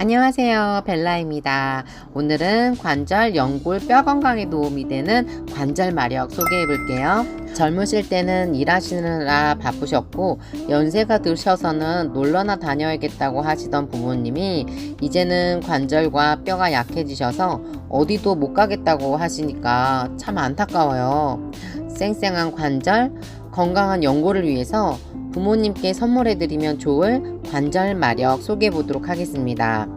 안녕하세요. 벨라입니다. 오늘은 관절, 연골, 뼈 건강에 도움이 되는 관절 마력 소개해 볼게요. 젊으실 때는 일하시느라 바쁘셨고 연세가 드셔서는 놀러나 다녀야겠다고 하시던 부모님이 이제는 관절과 뼈가 약해지셔서 어디도 못 가겠다고 하시니까 참 안타까워요. 쌩쌩한 관절, 건강한 연골을 위해서 부모님께 선물해드리면 좋을 관절 마력 소개해 보도록 하겠습니다.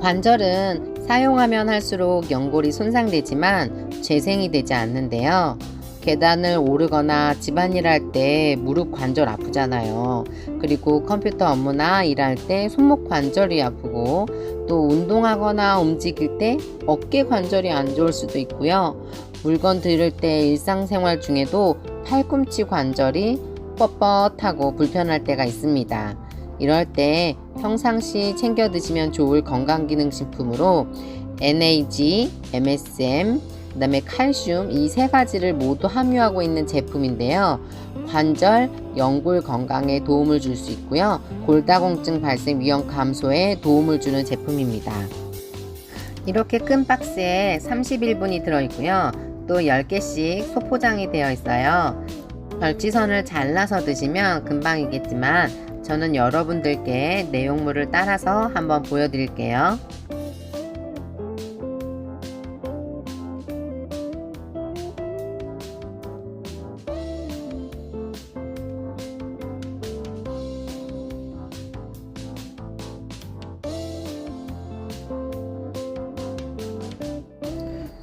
관절은 사용하면 할수록 연골이 손상되지만 재생이 되지 않는데요. 계단을 오르거나 집안일 할 때 무릎 관절 아프잖아요. 그리고 컴퓨터 업무나 일할 때 손목 관절이 아프고 또 운동하거나 움직일 때 어깨 관절이 안 좋을 수도 있고요. 물건 들을 때 일상생활 중에도 팔꿈치 관절이 뻣뻣하고 불편할 때가 있습니다. 이럴 때 평상시 챙겨 드시면 좋을 건강기능식품으로 NAG, MSM, 그 다음에 칼슘 이 세 가지를 모두 함유하고 있는 제품인데요. 관절, 연골 건강에 도움을 줄 수 있고요. 골다공증 발생 위험 감소에 도움을 주는 제품입니다. 이렇게 큰 박스에 31분이 들어있고요. 또 10개씩 소포장이 되어 있어요. 절지선을 잘라서 드시면 금방이겠지만 저는 여러분들께 내용물을 따라서 한번 보여드릴게요.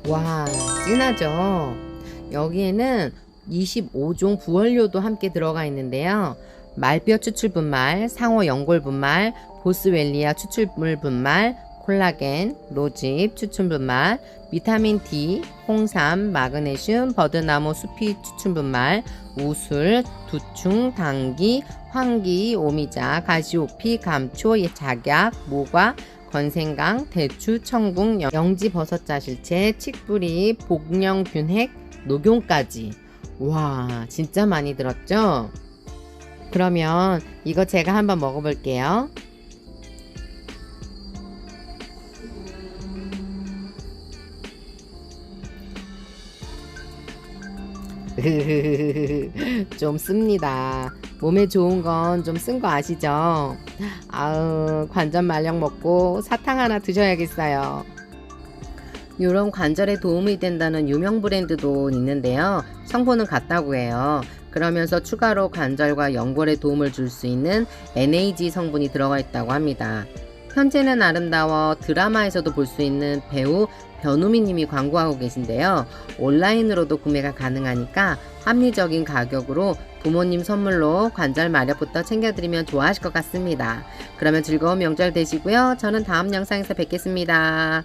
와, 진하죠? 여기에는 25종 부원료도 함께 들어가 있는데요. 말뼈 추출 분말, 상어 연골 분말, 보스웰리아 추출물 분말, 콜라겐, 로집 추출 분말, 비타민 D, 홍삼, 마그네슘, 버드나무 수피 추출 분말, 우술, 두충, 당기, 황기, 오미자, 가시오피, 감초, 작약, 모과, 건생강, 대추, 청궁, 영지 버섯 자실체, 칡뿌리, 복령 균핵, 녹용까지. 와, 진짜 많이 들었죠? 그러면 이거 제가 한번 먹어볼게요. 좀 씁니다. 몸에 좋은 건 좀 쓴 거 아시죠? 아우, 관절 말력 먹고 사탕 하나 드셔야겠어요. 이런 관절에 도움이 된다는 유명 브랜드도 있는데요. 성분은 같다고 해요. 그러면서 추가로 관절과 연골에 도움을 줄 수 있는 NAG 성분이 들어가 있다고 합니다. 현재는 아름다워 드라마에서도 볼 수 있는 배우 변우미 님이 광고하고 계신데요. 온라인으로도 구매가 가능하니까 합리적인 가격으로 부모님 선물로 관절 마력부터 챙겨드리면 좋아하실 것 같습니다. 그러면 즐거운 명절 되시고요. 저는 다음 영상에서 뵙겠습니다.